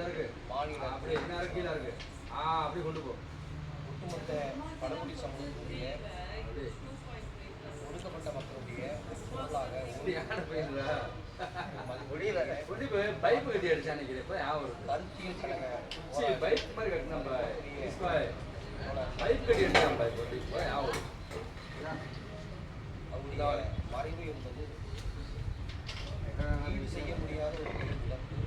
அப்படியா அப்படியே என்ன இருக்கு. கீழே இருக்கு. ஆ அப்படியே கொண்டு போ. ஒட்டுமொத்த பழங்குடி சமூகத்துடைய ஒடுக்கப்பட்ட மக்களுடைய பைப் கட்டி அடிச்சா நினைக்கிறேன். பைப் மாதிரி கட்டினா பைப் கட்டி அடிச்சா பைப் யாவது அவருடைய மறைவு என்பது செய்ய முடியாத ஒரு இழப்பு.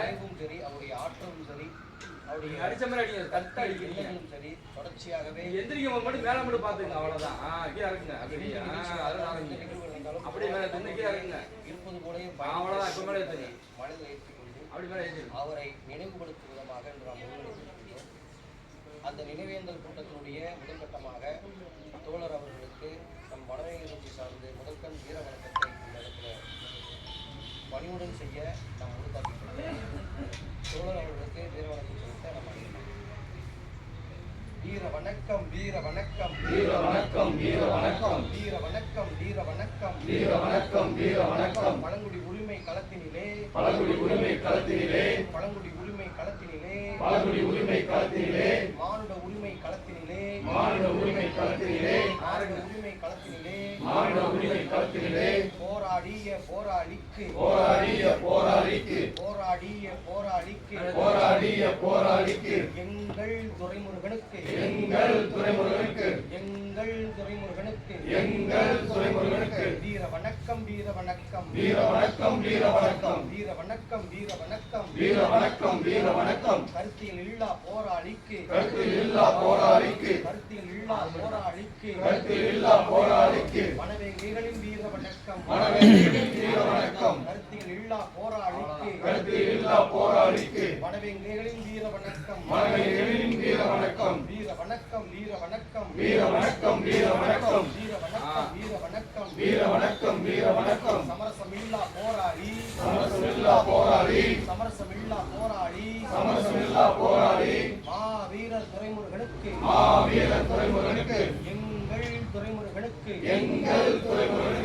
அறிவும் சரி அவருடைய ஆற்றலும் சரி அவருடைய அடிச்ச மாதிரி அடிங்க கரெக்டாக அடிக்கிறீங்க. சரி தொடர்ச்சியாகவே. போது மட்டும் மேல மட்டும் பாத்துங்க அவ்வளவுதான். ஆ கீழே இருக்குங்க அப்படியே அதெல்லாம் அப்படியே மேல தந்து கீழே இருக்குங்க இருப்பது போலவே அவ்வளவுதான், இப்ப மேல. மனதில் ஏற்றிக்கொண்டு அப்படி மேல அவரை நினைவுபடுத்தும் விதமாக நாம் அந்த நினைவேந்தல் கூட்டத்தினுடைய முதற்கட்டமாக தோழர் அவர்களுக்கு நம் மனநிலையை சார்ந்து முதற்கண் வீர வணக்கத்தை இந்த இடத்துல பணிவுடன் செய்ய நாம் முழுத்தாக்கிக்கிறோம் தோழர் அவர்களுக்கு வீர வணக்கம் செலுத்த நம்ம அழைக்கிறோம். வீர வணக்கம் வீர வணக்கம். வீர வணக்கம் வீர வணக்கம். வீர வணக்கம் வீர வணக்கம். வீர வணக்கம் வீர வணக்கம். பழங்குடி உரிமை களத்தினிலே. பழங்குடி உரிமை களத்தினிலே. பழங்குடி உரிமை களத்தினிலே. பழங்குடி உரிமை களத்தினிலே மானுட உரிமை களத்தினிலே மாநில உரிமை களத்தினிலே மானுட உரிமை களத்தினிலே மாநில உரிமை போராடிய போராளிக்கு. போராடிய போராளிக்கு. போராடிய போராளிக்கு. போராடிய போராளிக்கு. எங்கள் துரைமுருகனுக்கு எங்கள் துரைமுருகனுக்கு எங்கள் வீர வணக்கம் வீர வணக்கம். வீர வணக்கம் வீர வணக்கம். வீர வணக்கம் வீர வணக்கம். வீர வணக்கம் வீர வணக்கம். கருத்தியல் இல்லா போராளிக்கு. கருத்தில் இல்லா போராளிக்கு. கருத்தியல் இல்லா போராளிக்கு. கருத்தில் இல்லா போராளிக்கு மனவேங்கைகளின் வீர வணக்கம் மனவேங்கைகளின் வீர வணக்கம் கருத்தியல் இல்லா போராளிக்கு கருத்தில் இல்லா போராளிக்கு வீர வணக்கம் மனவேங்கைகளின் வீர வணக்கம் வீர வணக்கம் வீர வணக்கம் வீர வணக்கம் வீர வணக்கம் வீர வணக்கம் வீர வணக்கம் வீர வணக்கம் வீர வணக்கம் சமரசமில்லா போராளி சமரசமில்லா போராளி சமரசமில்லா போராளி சமரசமில்லா போராளி மா வீரர் துரைமுருகனுக்கு மா வீர துறைமுருகனுக்கு எங்கள் துரைமுருகனுக்கு எங்கள் துறைமுருகனுக்கு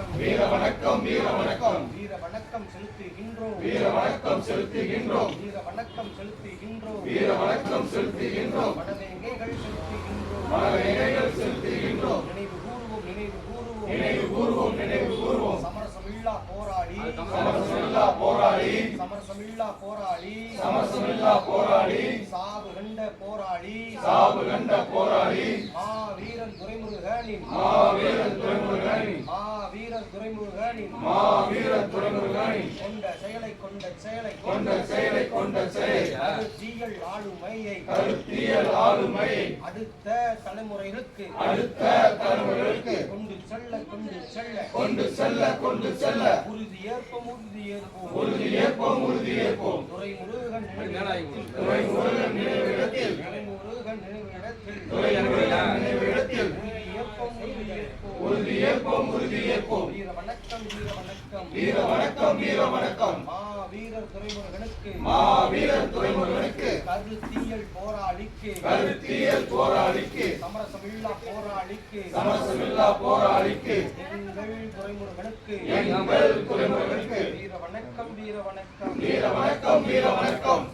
வணக்கம் வீர வணக்கம் வீர வணக்கம் வீர வணக்கம் செலுத்துகின்றோம். வீர வணக்கம் செலுத்துகின்றோம். வீர வணக்கம் செலுத்துகின்றோம். வீர வணக்கம் செலுத்துகின்றோம். மனவேங்கைகள் செலுத்துகின்றோம். மனவேங்கைகள் செலுத்துகின்றோம். நினைவு கூறுவோம் நினைவு கூறுவோம் நினைவு கூறுவோம் நினைவு கூறுவோம் சமரசமில்லா போராளி. சமரசமில்லா போராளி. சமரசமில்லா போராளி. சமரசமில்லா போராளி. சாவு கண்ட போராளி. சாவு கண்ட போராளி. மா வீரன் துரைமுருகனின் மா வீரன் துறைமுருகனின் மா வீரன் துரைமுருகனின் மா வீரன் துறைமுருகனின் கொண்ட செயலை கொண்ட செயலை கொண்ட செயலை கொண்ட செயலை. கருத்தியல் ஆளுமையை கருத்தியல் ஆளுமையை அடுத்த தலைமுறைகளுக்கு. அடுத்த தலைமுறைகளுக்கு. கொண்டு செல்ல கொண்டு செல்ல. கொண்டு செல்ல கொண்டு செல்ல. உறுதி ஏற்போம் உறுதி ஏற்போம். உறுதி ஏற்போம் உறுதி ஏற்போம். துரைமுருகன் மேலாகி நினைவிடத்தில் துறைமுருகன் நினைவிடத்தில் துரைமுருகன் நினைவிடத்தில் துறைமுருகன் நினைவிடத்தில் உறுதி ஏற்போம் உறுதி ஏற்போம் உறுதி ஏற்போம் உறுதி ஏற்போம் வீர வணக்கம் வீர வணக்கம் வீர வணக்கம் வீர வணக்கம் மா வீரர் துறைமுருகனுக்கு. மா வீரர் துறைமுருகனுக்கு. கருத்தியல் போராளிக்கு. கருத்தியல் போராளிக்கு. சமரசமில்லா போராளிக்கு. சமரசமில்லா போராளிக்கு. எங்கள் துறைமுருகனுக்கு. எங்கள் துறைமுருகனுக்கு. வீர வணக்கம் வீர வணக்கம் வீர வணக்கம் வீர வணக்கம்